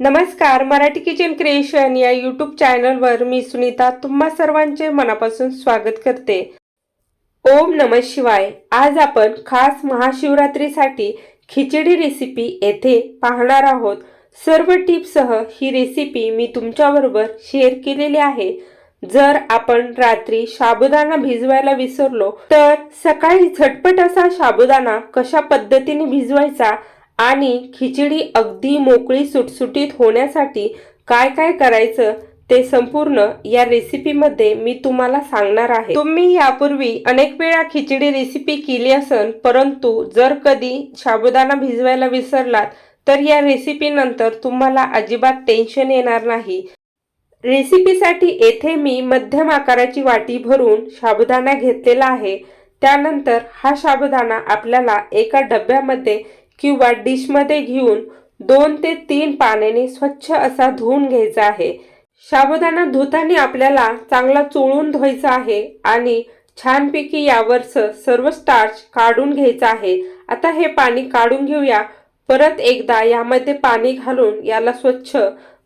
नमस्कार Marathi kitchen creation या YouTube चॅनलवर मी सुनीता तुम्हा सर्वांचे मनापासून स्वागत करते. ओम नम शिवाय. आज आपण खास महाशिवरात्रीसाठी खिचडी रेसिपी येथे पाहणार आहोत. सर्व टिप्ससह ही रेसिपी मी तुमच्याबरोबर शेअर केलेली आहे. जर आपण रात्री साबुदाणा भिजवायला विसरलो तर सकाळी झटपट असा साबुदाणा कशा पद्धतीने भिजवायचा आणि खिचडी अगदी मोकळी सुटसुटीत होण्यासाठी काय काय करायचं ते संपूर्ण या रेसिपीमध्ये मी तुम्हाला सांगणार आहे. तुम्ही यापूर्वी अनेक वेळा खिचडी रेसिपी केली असन परंतु जर कधी साबुदाणा भिजवायला विसरलात तर या रेसिपी नंतर तुम्हाला अजिबात टेन्शन येणार नाही. रेसिपीसाठी येथे मी मध्यम आकाराची वाटी भरून साबुदाणा घेतलेला आहे. त्यानंतर हा साबुदाणा आपल्याला एका डब्यामध्ये किंवा डिशमध्ये घेऊन दोन ते तीन पाण्याने स्वच्छ असा धुवून घ्यायचा आहे. साबुदाणा धुताना आपल्याला चांगला चोळून धुवायचा आहे आणि छानपैकी यावरचं सर्व स्टार्च काढून घ्यायचं आहे. आता हे पाणी काढून घेऊया. परत एकदा यामध्ये पाणी घालून याला स्वच्छ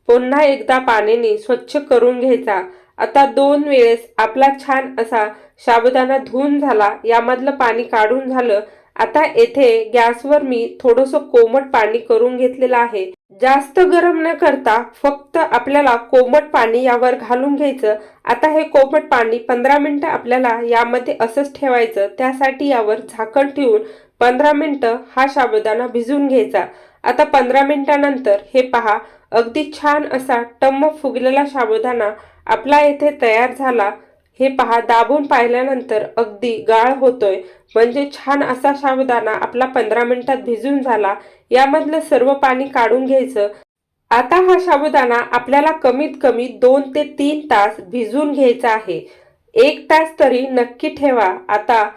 पुन्हा एकदा पाण्याने स्वच्छ करून घ्यायचा. आता दोन वेळेस आपला छान असा साबुदाणा धुवून झाला. यामधलं पाणी काढून झालं. आता येथे गॅसवर मी थोडंसं कोमट पाणी करून घेतलेलं आहे. जास्त गरम न करता फक्त आपल्याला कोमट पाणी यावर घालून घ्यायचं. आता हे कोमट पाणी पंधरा मिनिटं आपल्याला यामध्ये असंच ठेवायचं. त्यासाठी यावर झाकण ठेवून पंधरा मिनिटं हा साबुदाणा भिजून घ्यायचा. आता पंधरा मिनिटानंतर हे पहा अगदी छान असा टम्म फुगलेला साबुदाणा आपला येथे तयार झाला. हे पहा दाबून पाहिल्यानंतर अगदी गाळ होतोय. म्हणजे छान असा साबुदाणा आपला पंधरा मिनिटात भिजून झाला. यामधलं सर्व पाणी काढून घ्यायचं. आता हा साबुदाणा आपल्याला कमीत कमी दोन ते तीन तास भिजून घ्यायचा आहे. एक तास तरी नक्की ठेवा. आता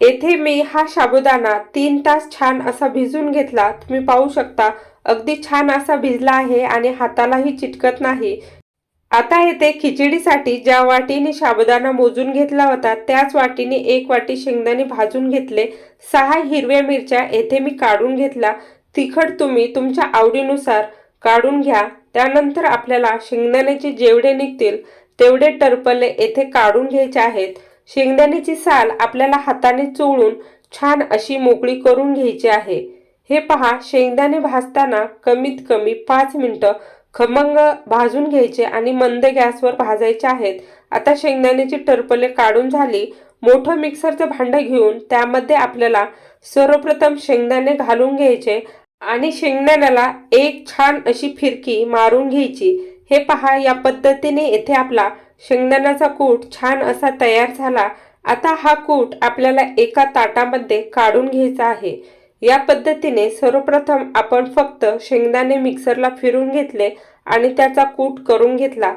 येथे मी हा साबुदाणा तीन तास छान असा भिजून घेतला. तुम्ही पाहू शकता अगदी छान असा भिजला आहे आणि हातालाही चिटकत नाही. आता येथे खिचडीसाठी ज्या वाटीने शाबदाना मोजून घेतला होता त्याच वाटीने एक वाटी शेंगदाणे भाजून घेतले. सहा हिरव्या मिरच्या येथे मी काढून घेतला तिखट तुम्ही तुमच्या आवडीनुसार काढून घ्या. त्यानंतर आपल्याला शेंगदाण्याचे जेवढे निघतील तेवढे टरपले येथे काढून घ्यायचे आहेत. शेंगदाण्याची साल आपल्याला हाताने चोळून छान अशी मोकळी करून घ्यायची आहे. हे पहा शेंगदाणे भाजताना कमीत कमी पाच मिनटं खमंग भाजून घ्यायचे आणि मंद गॅसवर भाजायचे आहेत. आता शेंगदाण्याची टरपले काढून झाली. मोठं मिक्सरचं भांडं घेऊन त्यामध्ये आपल्याला सर्वप्रथम शेंगदाणे घालून घ्यायचे आणि शेंगदाण्याला एक छान अशी फिरकी मारून घ्यायची. हे पहा या पद्धतीने येथे आपला शेंगदाण्याचा कूट छान असा तयार झाला. आता हा कूट आपल्याला एका ताटामध्ये काढून घ्यायचा आहे. या पद्धतीने सर्वप्रथम आपण फक्त शेंगदाणे मिक्सरला फिरून घेतले आणि त्याचा कूट करून घेतला.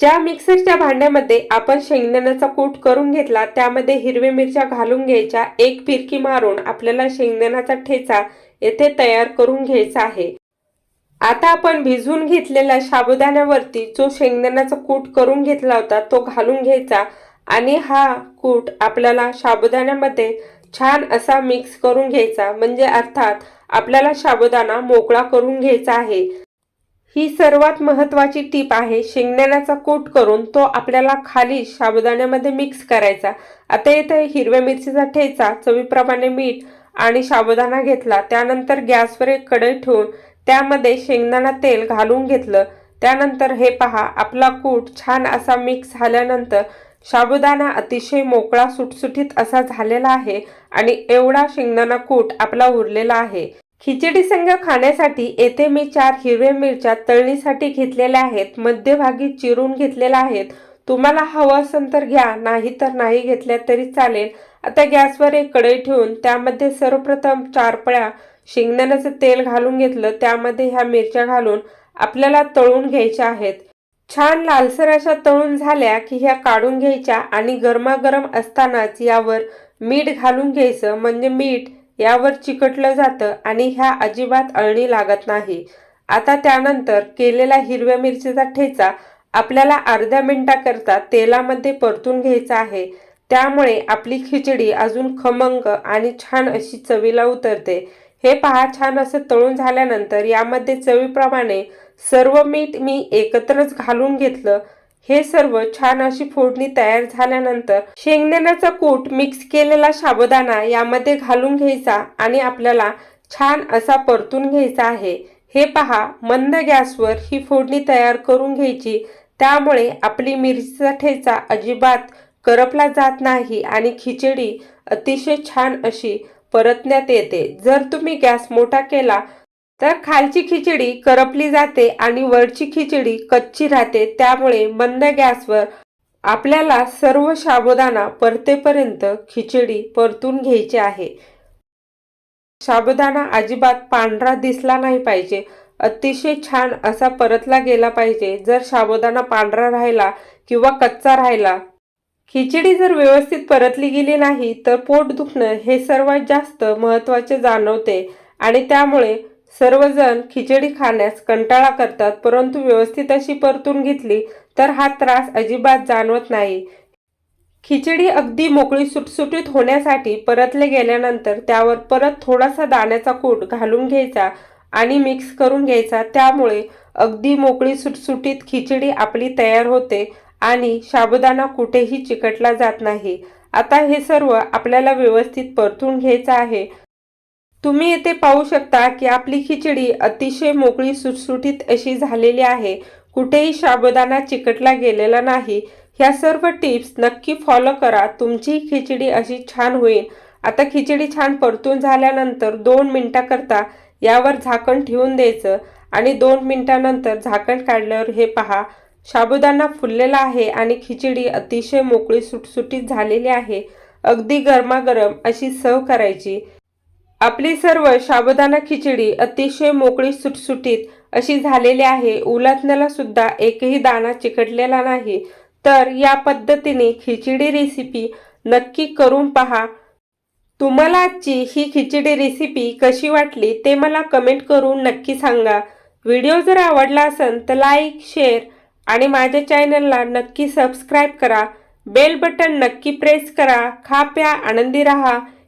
ज्या मिक्सरच्या भांड्यामध्ये आपण शेंगदाण्याचा कूट करून घेतला त्यामध्ये हिरव्या मिरच्या घालून घ्यायच्या. एक फिरकी मारून आपल्याला शेंगदाण्याचा ठेचा येथे तयार करून घ्यायचा आहे. आता आपण भिजवून घेतलेल्या साबुदाण्यावरती जो शेंगदाण्याचा कूट करून घेतला होता तो घालून घ्यायचा. आणि हा कूट आपल्याला साबुदाण्यामध्ये छान असा मिक्स करून घ्यायचा. म्हणजे अर्थात आपल्याला साबुदाणा मोकळा करून घ्यायचा आहे. ही सर्वात महत्त्वाची टीप आहे. शेंगदाण्याचा कूट करून तो आपल्याला खाली साबुदाण्यामध्ये मिक्स करायचा. आता इथे हिरव्या मिरचीचा ठेचा चवीप्रमाणे मीठ आणि साबुदाणा घेतला. त्यानंतर गॅसवर एक कढई ठेवून त्यामध्ये शेंगदाणा तेल घालून घेतलं. त्यानंतर हे पहा आपला कूट छान असा मिक्स झाल्यानंतर साबुदाणा अतिशय मोकळा सुटसुटीत असा झालेला आहे आणि एवढा शेंगदाणा कूट आपला उरलेला आहे. खिचडी संघ खाण्यासाठी येथे मी चार हिरव्या मिरच्या तळणीसाठी घेतलेल्या आहेत मध्यभागी चिरून घेतलेल्या आहेत. तुम्हाला हवं असेल तर घ्या नाही तर नाही घेतल्या तरी चालेल. आता गॅसवर एक कढई ठेवून त्यामध्ये सर्वप्रथम चार पळ्या शेंगदाण्याचं तेल घालून घेतलं त्यामध्ये ह्या मिरच्या घालून आपल्याला तळून घ्यायच्या आहेत. छान लालसर अशा तळून झाल्या की ह्या काढून घ्यायच्या आणि गरमागरम असतानाच यावर मीठ घालून घ्यायचं. म्हणजे मीठ यावर चिकटलं जातं आणि ह्या अजिबात अळणी लागत नाही. आता त्यानंतर केलेला हिरव्या मिरचीचा ठेचा आपल्याला अर्ध्या मिनिटाकरता तेलामध्ये परतून घ्यायचा आहे. त्यामुळे आपली खिचडी अजून खमंग आणि छान अशी चवीला उतरते. हे पहा छान असं तळून झाल्यानंतर यामध्ये चवीप्रमाणे सर्व मीठ मी एकत्रच घालून घेतलं. हे सर्व छान अशी फोडणी तयार झाल्यानंतर शेंगदाण्याचा कूट मिक्स केलेला साबुदाणा यामध्ये घालून घ्यायचा आणि आपल्याला छान असा परतून घ्यायचा आहे. हे पहा मंद गॅसवर ही फोडणी तयार करून घ्यायची. त्यामुळे आपली मिरचीचा ठेचा अजिबात करपला जात नाही आणि खिचडी अतिशय छान अशी परतण्यात येते. जर तुम्ही गॅस मोठा केला तर खालची खिचडी करपली जाते आणि वरची खिचडी कच्ची राहते. त्यामुळे मंद गॅसवर आपल्याला सर्व साबुदाणा परतेपर्यंत खिचडी परतून घ्यायची आहे. साबुदाणा अजिबात पांढरा दिसला नाही पाहिजे. अतिशय छान असा परतला गेला पाहिजे. जर साबुदाणा पांढरा राहिला किंवा कच्चा राहिला खिचडी जर व्यवस्थित परतली गेली नाही तर पोट दुखणं हे सर्वात जास्त महत्त्वाचे जाणवते आणि त्यामुळे सर्वजण खिचडी खाण्यास कंटाळा करतात परंतु व्यवस्थित अशी परतून घेतली तर हा त्रास अजिबात जाणवत नाही. खिचडी अगदी मोकळी सुटसुटीत होण्यासाठी परतले गेल्यानंतर त्यावर परत थोडासा दाण्याचा कूट घालून घ्यायचा आणि मिक्स करून घ्यायचा. त्यामुळे अगदी मोकळी सुटसुटीत खिचडी आपली तयार होते आणि साबुदाणा कुठेही चिकटला जात नाही. आता हे सर्व आपल्याला व्यवस्थित परतून घ्यायचं आहे. तुम्ही येथे पाहू शकता की आपली खिचडी अतिशय मोकळी सुटसुटीत अशी झालेली आहे. कुठेही साबुदाणा चिकटला गेलेला नाही. ह्या सर्व टिप्स नक्की फॉलो करा. तुमची खिचडी अशी छान होईल. आता खिचडी छान परतून झाल्यानंतर दोन मिनटाकरता यावर झाकण ठेवून द्यायचं आणि दोन मिनटानंतर झाकण काढल्यावर हे पहा. साबुदाणा फुललेला आहे आणि खिचडी अतिशय मोकळी सुटसुटीत झालेली आहे. अगदी गरमागरम अशी सर्व करायची. आपली सर्व साबुदाणा खिचडी अतिशय मोकळी सुटसुटीत अशी झालेली आहे. उलथण्याला सुद्धा एकही दाणा चिकटलेला नाही. तर या पद्धतीने खिचडी रेसिपी नक्की करून पहा. तुम्हाला आजची ही खिचडी रेसिपी कशी वाटली ते मला कमेंट करून नक्की सांगा. व्हिडिओ जर आवडला असेल तर लाईक शेअर आणि माझ्या चॅनलला नक्की सबस्क्राईब करा. बेल बटन नक्की प्रेस करा. खा प्या आनंदी रहा.